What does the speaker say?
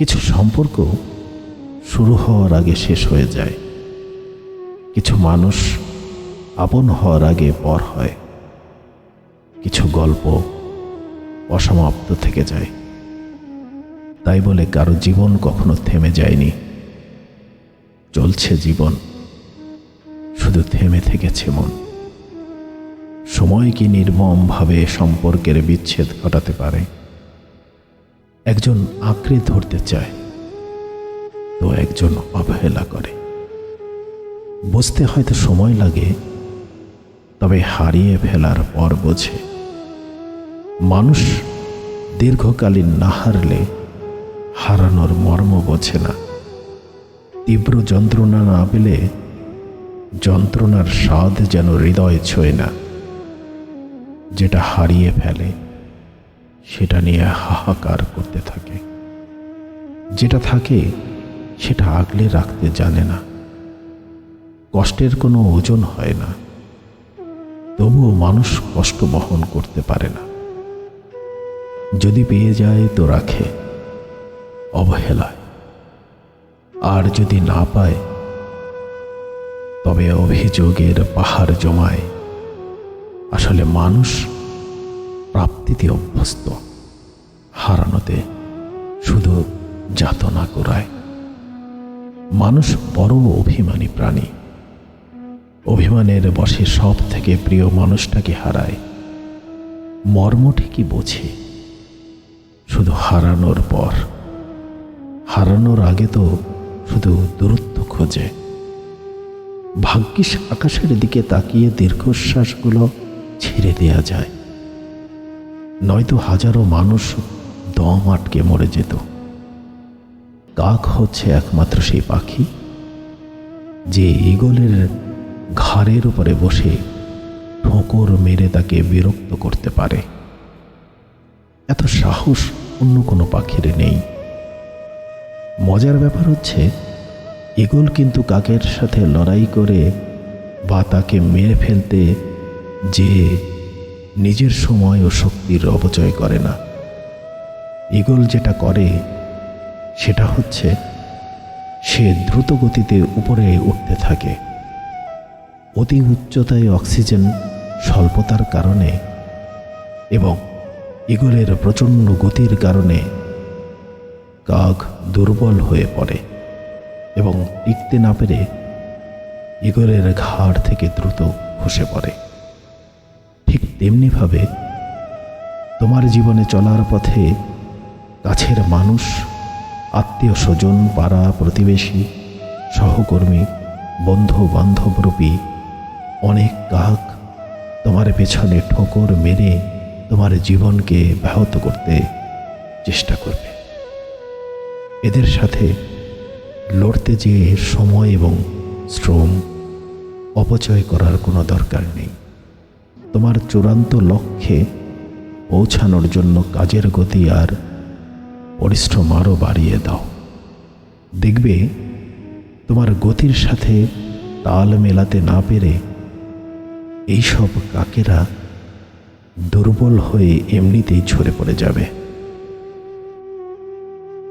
কিছু সম্পর্ক শুরু হওয়ার আগে শেষ হয়ে যায়। কিছু মানুষ আপন হওয়ার আগে পর হয়। কিছু গল্প অসমাপ্ত থেকে যায়। তাই বলে কারও জীবন কখনো থেমে যায়নি। চলছে জীবন। শুধু থেমে থেকেছে মন। সময় কি নির্মমভাবে সম্পর্কের বিচ্ছেদ ঘটাতে পারে? একজন আঁকড়ে ধরতে চায়, তো একজন অবহেলা করে। বুঝতে হয়তো সময় লাগে, তবে হারিয়ে ফেলার পর বোঝে। মানুষ দীর্ঘকালীন না হারলে হারানোর মর্ম বোঝে না। তীব্র যন্ত্রণা না পেলে যন্ত্রণার স্বাদ যেন হৃদয় ছোঁয় না। যেটা হারিয়ে ফেলে সেটা নিয়ে হাহাকার করতে থাকে। যেটা থাকে, সেটা আগলে রাখতে জানে না। কষ্টের কোনো ওজন হয় না। তবুও মানুষ কষ্ট বহন করতে পারে না। যদি পেয়ে যায় তো রাখে। অবহেলায়। আর যদি না পায়, তবে অভিযোগের পাহাড় জমায়। আসলে মানুষ প্রাপ্তিতে অভ্যস্ত। হারানোতে শুধু যাতনা করায় মানুষ বড় অভিমানী প্রাণী। অভিমানের বসে সব থেকে প্রিয় মানুষটাকে হারায়। মর্ম ঠিকই বোঝে। শুধু হারানোর পর। হারানোর আগে তো শুধু দূরত্ব খোঁজে। ভাগ্যিস আকাশের দিকে তাকিয়ে দীর্ঘশ্বাসগুলো ছেড়ে দেয়া যায়। নয়তো হাজারো মানুষ দম আটকে মরে যেত। কাক হচ্ছে একমাত্র সেই পাখি, যে ইগলের ঘাড়ের উপরে বসে ঠোকর মেরে তাকে বিরক্ত করতে পারে। এত সাহস অন্য কোনো পাখির নেই। মজার ব্যাপার হচ্ছে ইগল কিন্তু কাকের সাথে লড়াই করে বা তাকে মেরে ফেলতে যে নিজের সময় ও শক্তির অপচয় করে না। ইগল যেটা করে, সেটা হচ্ছে সে দ্রুত গতিতে উপরে উঠতে থাকে। অতি উচ্চতায় অক্সিজেন স্বল্পতার কারণে এবং ইগলের প্রচণ্ড গতির কারণে কাক দুর্বল হয়ে পড়ে এবং টিকতে না পেরে ইগলের ঘাড় থেকে দ্রুত খসে পড়ে। তেমনিভাবে তোমার জীবনে চলার পথে কাছের মানুষ, আত্মীয় স্বজন, পাড়া প্রতিবেশী, সহকর্মী বন্ধু বান্ধবরূপী অনেক কাক তোমার পেছনে ঠোকর মেরে তোমার জীবনকে ব্যাহত করতে চেষ্টা করবে। এদের সাথে লড়তে যে সময় এবং শ্রম, অপচয় করার কোনো দরকার নেই। তোমার চূড়ান্ত লক্ষ্যে পৌঁছানোর জন্য কাজের গতি আর পরিশ্রম আরও বাড়িয়ে দাও। দেখবে, তোমার গতির সাথে তাল মেলাতে না পেরে এইসব কাকেরা দুর্বল হয়ে এমনিতেই ঝরে পড়ে যাবে।